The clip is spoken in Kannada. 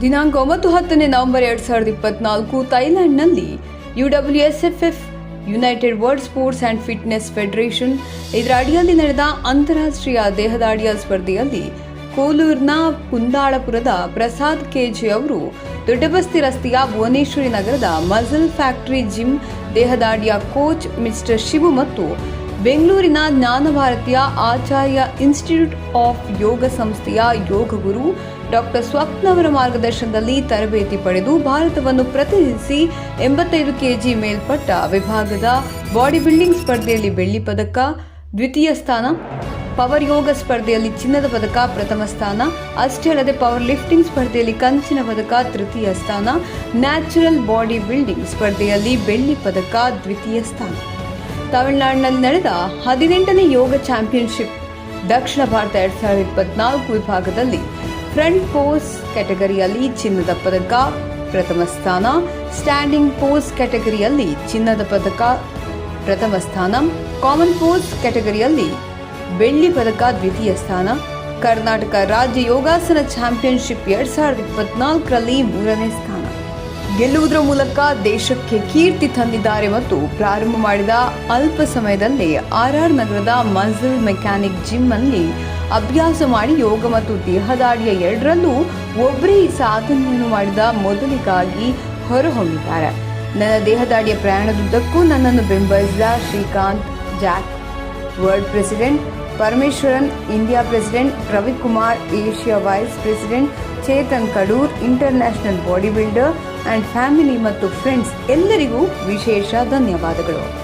ದಿನಾಂಕ ಒಂಬತ್ತು ಹತ್ತನೇ ನವೆಂಬರ್ ಎರಡ್ ಸಾವಿರದ ಇಪ್ಪತ್ನಾಲ್ಕು ಥೈಲ್ಯಾಂಡ್ನಲ್ಲಿ UWSFF, united world sports and fitness federation ಇದರ ಅಡಿಯಲ್ಲಿ ನಡೆದ ಅಂತಾರಾಷ್ಟ್ರೀಯ ದೇಹದಾಡಿಯ ಸ್ಪರ್ಧೆಯಲ್ಲಿ ಕೋಲೂರ್ನ ಕುಂದಾಳಪುರದ ಪ್ರಸಾದ್ ಕೆಜೆ ಅವರು ದೊಡ್ಡಬಸ್ತಿ ರಸ್ತೆಯ ಭುವನೇಶ್ವರಿ ನಗರದ ಮಜಲ್ ಫ್ಯಾಕ್ಟರಿ ಜಿಮ್ ದೇಹದಾಡಿಯ ಕೋಚ್ ಮಿಸ್ಟರ್ ಶಿವು ಮತ್ತು ಬೆಂಗಳೂರಿನ ಜ್ಞಾನ ಭಾರತೀಯ ಆಚಾರ್ಯ ಇನ್ಸ್ಟಿಟ್ಯೂಟ್ ಆಫ್ ಯೋಗ ಸಂಸ್ಥೆಯ ಯೋಗ ಗುರು ಡಾಕ್ಟರ್ ಸ್ವಪ್ನ ಅವರ ಮಾರ್ಗದರ್ಶನದಲ್ಲಿ ತರಬೇತಿ ಪಡೆದು ಭಾರತವನ್ನು ಪ್ರತಿನಿಧಿಸಿ ಎಂಬತ್ತೈದು ಕೆಜಿ ಮೇಲ್ಪಟ್ಟ ವಿಭಾಗದ ಬಾಡಿ ಬಿಲ್ಡಿಂಗ್ ಸ್ಪರ್ಧೆಯಲ್ಲಿ ಬೆಳ್ಳಿ ಪದಕ, ದ್ವಿತೀಯ ಸ್ಥಾನ, ಪವರ್ ಯೋಗ ಸ್ಪರ್ಧೆಯಲ್ಲಿ ಚಿನ್ನದ ಪದಕ, ಪ್ರಥಮ ಸ್ಥಾನ, ಅಷ್ಟೇ ಅಲ್ಲದೆ ಪವರ್ ಲಿಫ್ಟಿಂಗ್ ಸ್ಪರ್ಧೆಯಲ್ಲಿ ಕಂಚಿನ ಪದಕ, ತೃತೀಯ ಸ್ಥಾನ, ನ್ಯಾಚುರಲ್ ಬಾಡಿ ಬಿಲ್ಡಿಂಗ್ ಸ್ಪರ್ಧೆಯಲ್ಲಿ ಬೆಳ್ಳಿ ಪದಕ, ದ್ವಿತೀಯ ಸ್ಥಾನ. ತಮಿಳುನಾಡಿನಲ್ಲಿ ನಡೆದ ಹದಿನೆಂಟನೇ ಯೋಗ ಚಾಂಪಿಯನ್ಶಿಪ್ ದಕ್ಷಿಣ ಭಾರತ ಎರಡ್ ಸಾವಿರದ ಇಪ್ಪತ್ನಾಲ್ಕು ವಿಭಾಗದಲ್ಲಿ ಫ್ರಂಟ್ ಪೋಸ್ ಕ್ಯಾಟಗರಿಯಲ್ಲಿ ಚಿನ್ನದ ಪದಕ, ಪ್ರಥಮ ಸ್ಥಾನ, ಸ್ಟ್ಯಾಂಡಿಂಗ್ ಪೋಸ್ ಕ್ಯಾಟಗರಿಯಲ್ಲಿ ಚಿನ್ನದ ಪದಕ, ಪ್ರಥಮ ಸ್ಥಾನ, ಕಾಮನ್ ಪೋಸ್ ಕ್ಯಾಟಗರಿಯಲ್ಲಿ ಬೆಳ್ಳಿ ಪದಕ, ದ್ವಿತೀಯ ಸ್ಥಾನ, ಕರ್ನಾಟಕ ರಾಜ್ಯ ಯೋಗಾಸನ ಚಾಂಪಿಯನ್ಶಿಪ್ ಎರಡ್ ಸಾವಿರದ ಇಪ್ಪತ್ನಾಲ್ಕರಲ್ಲಿ ಮೂರನೇ ಸ್ಥಾನ. ಗೆಲ್ಲುವುದರ ಮೂಲಕ ದೇಶಕ್ಕೆ ಕೀರ್ತಿ ತಂದಿದ್ದಾರೆ ಮತ್ತು ಪ್ರಾರಂಭ ಮಾಡಿದ ಅಲ್ಪ ಸಮಯದಲ್ಲೇ ಆರ್ ಆರ್ ನಗರದ ಮಜಲ್ ಮೆಕ್ಯಾನಿಕ್ ಜಿಮ್ ಅಲ್ಲಿ ಅಭ್ಯಾಸ ಮಾಡಿ ಯೋಗ ಮತ್ತು ದೇಹದಾಡಿಯ ಎರಡರಲ್ಲೂ ಒಬ್ಬರೇ ಈ ಸಾಧನೆಯನ್ನು ಮಾಡಿದ ಮೊದಲಿಗಾಗಿ ಹೊರಹೊಮ್ಮಿದ್ದಾರೆ. ನನ್ನ ದೇಹದಾಡಿಯ ಪ್ರಯಾಣದುದ್ದಕ್ಕೂ ನನ್ನನ್ನು ಬೆಂಬಲಿಸಿದ Srikanth, Jack, world president, Parameshwaran, India president, Ravikumar, Asia vice president, Chetan Kadur, international body builder and family ಮತ್ತು ಫ್ರೆಂಡ್ಸ್ ಎಲ್ಲರಿಗೂ ವಿಶೇಷ ಧನ್ಯವಾದಗಳು.